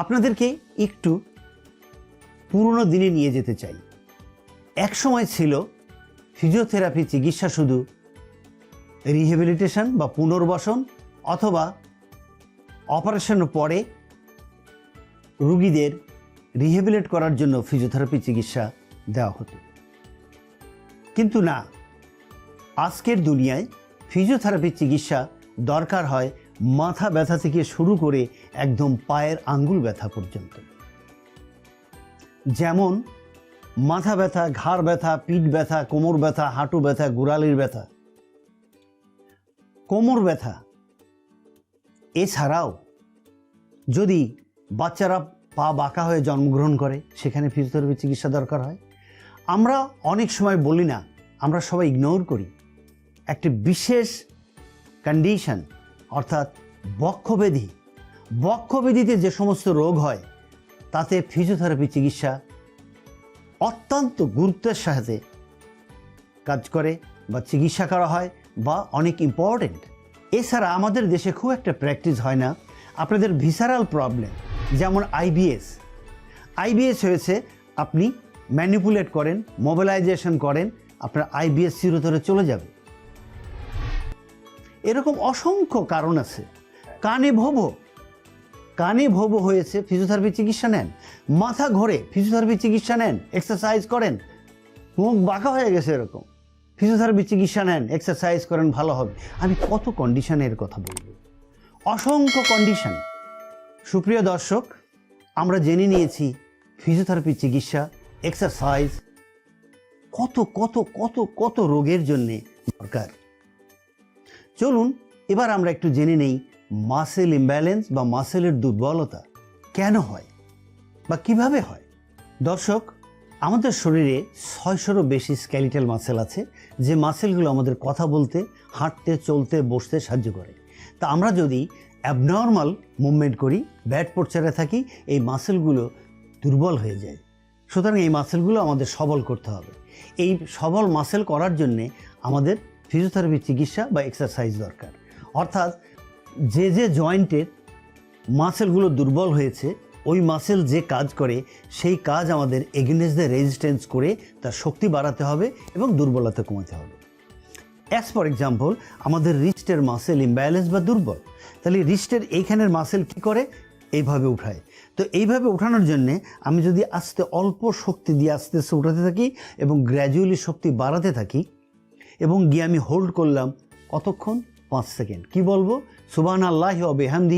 আপনাদেরকে একটু পুরনো দিনে নিয়ে যেতে চাই। এক সময় ছিল ফিজিওথেরাপি চিকিৎসা শুধু রিহেবিলিটেশন বা পুনর্বাসন অথবা অপারেশনের পরে রুগীদের রিহেবিলেট করার জন্য ফিজিওথেরাপি চিকিৎসা দেওয়া হতো। কিন্তু না, আজকের দুনিয়ায় ফিজিওথেরাপি চিকিৎসা দরকার হয় মাথা ব্যথা থেকে শুরু করে একদম পায়ের আঙ্গুল ব্যথা পর্যন্ত। যেমন মাথা ব্যথা, ঘাড় ব্যথা, পিঠ ব্যথা, কোমর ব্যথা, হাঁটু ব্যথা, গোড়ালির ব্যথা। কোমর ব্যথা। এছাড়াও যদি বাচ্চারা পা বাঁকা হয়ে জন্মগ্রহণ করে, সেখানে ফিজিওথেরাপি চিকিৎসা দরকার হয়। আমরা অনেক সময় বলি না, আমরা সবাই ইগনোর করি। একটি বিশেষ কন্ডিশন অর্থাৎ বক্ষব্যাধি বক্ষব্যাধিতে যে সমস্ত রোগ হয়, তাতে ফিজিওথেরাপি চিকিৎসা অত্যন্ত গুরুত্বের সাথে কাজ করে বা চিকিৎসা করা হয় বা অনেক ইম্পর্টেন্ট এছাড়া আমাদের দেশে খুব একটা প্র্যাকটিস হয় না। আপনাদের ভিসারাল প্রবলেম যেমন আইবিএস আইবিএস হয়েছে, আপনি ম্যানিপুলেট করেন মোবিলাইজেশন করেন, আপনার আইবিএস চিরতরে চলে যাবে। এরকম অসংখ্য কারণ আছে। কানে ভোবো। কানে ভোবো হয়েছে ফিজিওথেরাপি চিকিৎসা নেন। মাথা ঘোরে ফিজিওথেরাপি চিকিৎসা নেন এক্সারসাইজ করেন। মুখ বাঁকা হয়ে গেছে এরকম। ফিজিওথেরাপি চিকিৎসা নেন এক্সারসাইজ করেন, ভালো হবে। আমি কত কন্ডিশনের কথা বলব। অসংখ্য কন্ডিশন সুপ্রিয় দর্শক, আমরা জেনে নিয়েছি ফিজিওথেরাপি চিকিৎসা এক্সারসাইজ কত কত কত কত রোগের জন্যে দরকার। চলুন, এবার আমরা একটু জেনে নেই মাসেল ইমব্যালেন্স বা মাসেলের দুর্বলতা কেন হয় বা কীভাবে হয়? দর্শক, আমাদের শরীরে ছয়শোরও বেশি স্ক্যালিটাল মাসেল আছে, যে মাসেলগুলো আমাদের কথা বলতে, হাঁটতে, চলতে, বসতে সাহায্য করে। তা আমরা যদি অ্যাবনর্মাল মুভমেন্ট করি ব্যাট পোর্চারে থাকি, এই মাসেলগুলো দুর্বল হয়ে যায়। সুতরাং এই মাসেলগুলো আমাদের সবল করতে হবে। এই সবল মাসেল করার জন্যে আমাদের ফিজিওথেরাপি চিকিৎসা বা এক্সারসাইজ দরকার। অর্থাৎ যে যে জয়েন্টের মাসেলগুলো দুর্বল হয়েছে, ওই মাসেল যে কাজ করে, সেই কাজ আমাদের এগেনেস্টদের রেজিস্ট্যান্স করে তার শক্তি বাড়াতে হবে এবং দুর্বলতা কমাতে হবে। অ্যাজ ফর এক্সাম্পল আমাদের রিস্টের মাসেল ইমব্যালেন্স বা দুর্বল, তাহলে রিস্টের এইখানের মাসেল কি করে? এইভাবে উঠায়। তো এইভাবে ওঠানোর জন্যে আমি যদি আস্তে অল্প শক্তি দিয়ে আস্তে আস্তে উঠাতে থাকি এবং গ্র্যাজুয়ালি শক্তি বাড়াতে থাকি এবং গিয়ে আমি হোল্ড করলাম কতক্ষণ? পাঁচ সেকেন্ড। কি বলব? সুবান আল্লাহ বেহামদি